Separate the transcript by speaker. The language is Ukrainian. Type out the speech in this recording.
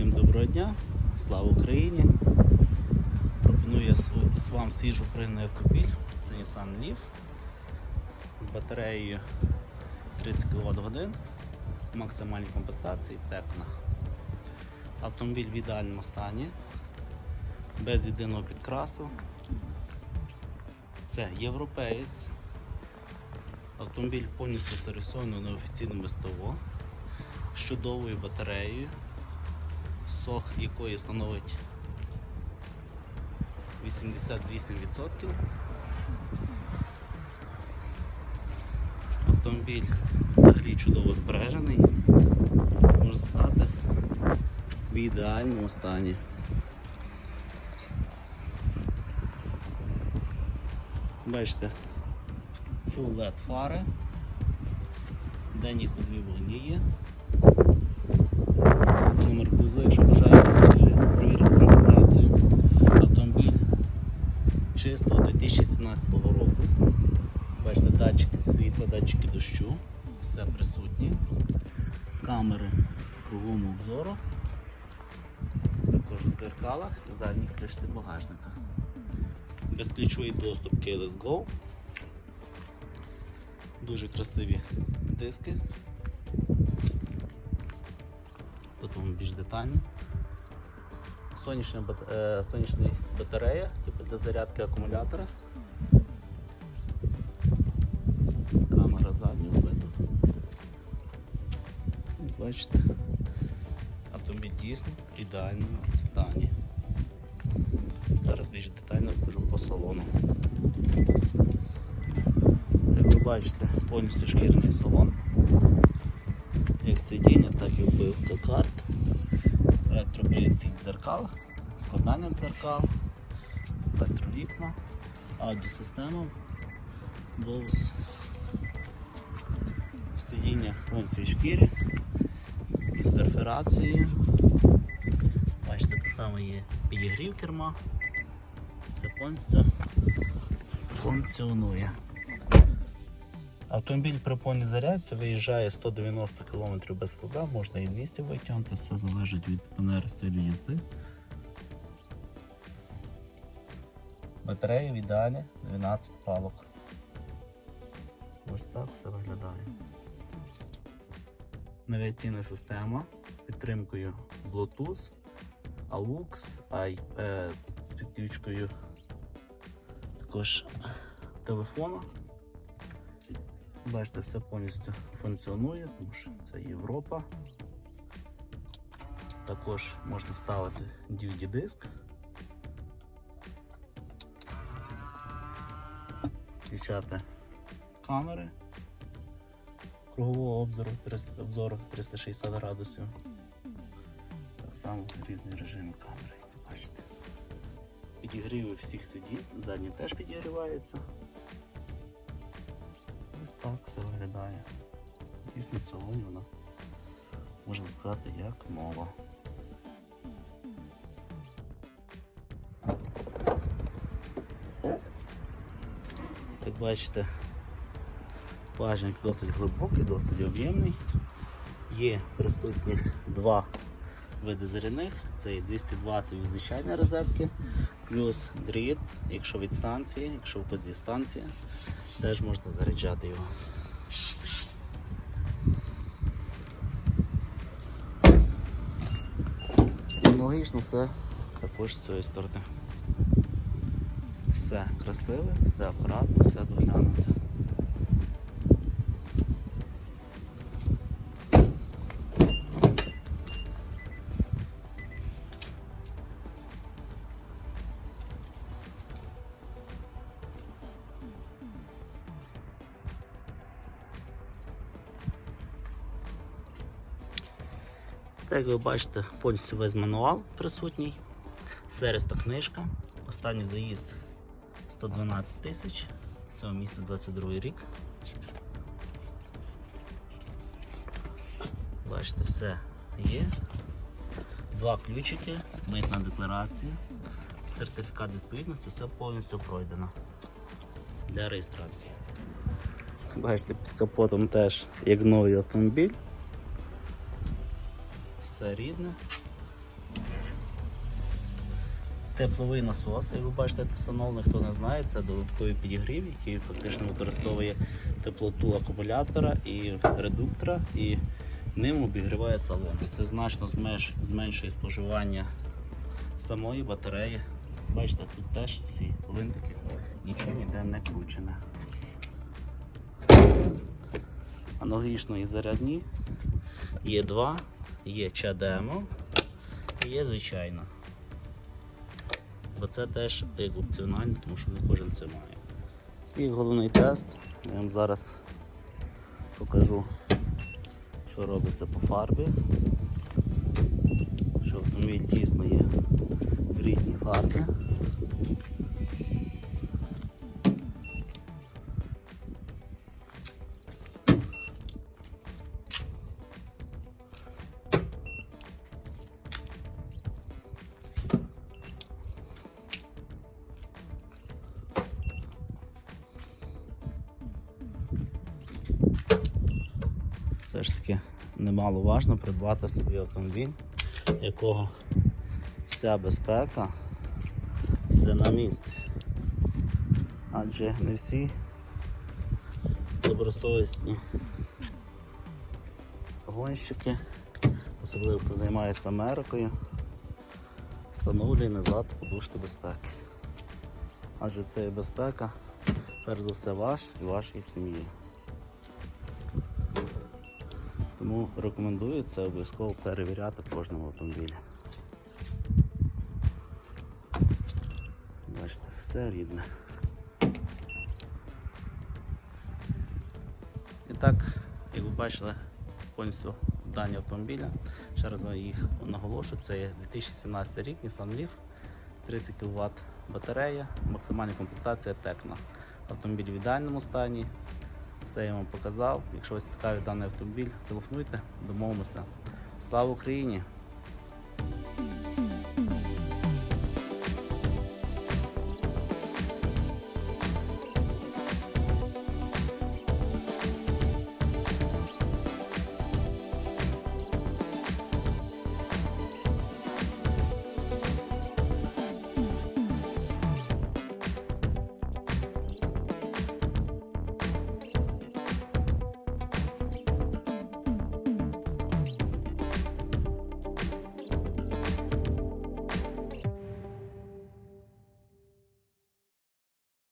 Speaker 1: Всім доброго дня! Слава Україні! Пропоную я вам свіжу пригнаний автомобіль. Це Nissan Leaf з батареєю 30 кВт годин, максимальній комплектації Текна. Автомобіль в ідеальному стані, без єдиного підкрасу. Це європеєць. Автомобіль повністю сервісований на офіційному СТО з чудовою батареєю, сох якої становить 88%. Автомобіль взагалі чудово збережений, можна сказати, в ідеальному стані. Бачите, Full LED фари, денні ходові вогні є. Номер кузова, якщо бажаєте перевірити документацію. Автомобіль чистого 2017 року. Бачите, датчики світла, датчики дощу, все присутні. Камери кругом обзору. Також в дзеркалах, задній кришці багажника. Безключовий доступ Keyless Go. Дуже красиві диски. Тут вам більш детально. Сонячна, е, сонячна батарея, типу для зарядки акумулятора. Камера заднього виду. Бачите, автомобіль дійсно в ідеальному стані. Зараз більш детально покажу по салону. Як ви бачите, повністю шкіряний салон. Як сидіння, так і вбивка карт. Електропривід дзеркал, складання дзеркал, електровікна, аудіосистема, Bose. Сидіння в шкірі із перфорацією. Бачите, так само є підігрів керма. Це повністю функціонує. Автомобіль при повній зарядці виїжджає 190 км без проблем, можна і 200 витягнути, все залежить від манери стилю їзди. Батарея в ідеалі 12 палок. Ось так все виглядає. Навігаційна система з підтримкою Bluetooth, AUX, iPad з підключкою також телефону. Бачите, все повністю функціонує, тому що це Європа. Також можна ставити DVD-диск. Включати камери кругового обзору, обзору 360 градусів. Так само різні режими камери, бачите. Підігріви всіх сидінь, задні теж підігріваються. Ось так все виглядає. Звісно, в салоні вона можна сказати як нова. Як бачите, багажник досить глибокий, досить об'ємний. Є присутні два види зарядних. Це є 220 від звичайної розетки, плюс дріт, якщо від станції, якщо в позі станція, теж можна заряджати його. Аналогічно все також з цієї сторони. Все красиве, все акуратно, все доглянуте. Так, як ви бачите, повністю весь мануал присутній, сервісна книжка, останній заїзд 112 тисяч, всього місяць 22 рік. Бачите, все є. Два ключики, митна декларація, сертифікат відповідності, все повністю пройдено для реєстрації. Бачите, під капотом теж як новий автомобіль. Все рідне, тепловий насос. Як ви бачите, встановлений, хто не знає, це додатковий підігрів, який фактично використовує теплоту акумулятора і редуктора, і ним обігріває салон. Це значно зменшує споживання самої батареї. Бачите, тут теж всі винтики, нічого ніде не кручене. Аналогічно і зарядні. Є два, є чадемо і є звичайно. Бо це теж опціонально, тому що не кожен це має. І головний тест. Я вам зараз покажу, що робиться по фарбі. Що автомобіль дійсно є в рідній фарбі. Все ж таки немало важно придбати собі автомобіль, якого вся безпека все на місці. Адже не всі добросовісні гонщики, особливо хто займається Америкою, встановлює назад подушки безпеки. Адже це безпека, перш за все, ваш і вашої сім'ї. Тому рекомендую це обов'язково перевіряти в кожному автомобілі. Бачите, все рідне. І так, як ви бачили, повністю дані автомобіля. Ще раз їх наголошую, це є 2017 рік Nissan Leaf, 30 кВт батарея, максимальна комплектація Tecno. Автомобіль в ідеальному стані, все я вам показав. Якщо вас цікавить даний автомобіль, телефонуйте, домовимося. Слава Україні!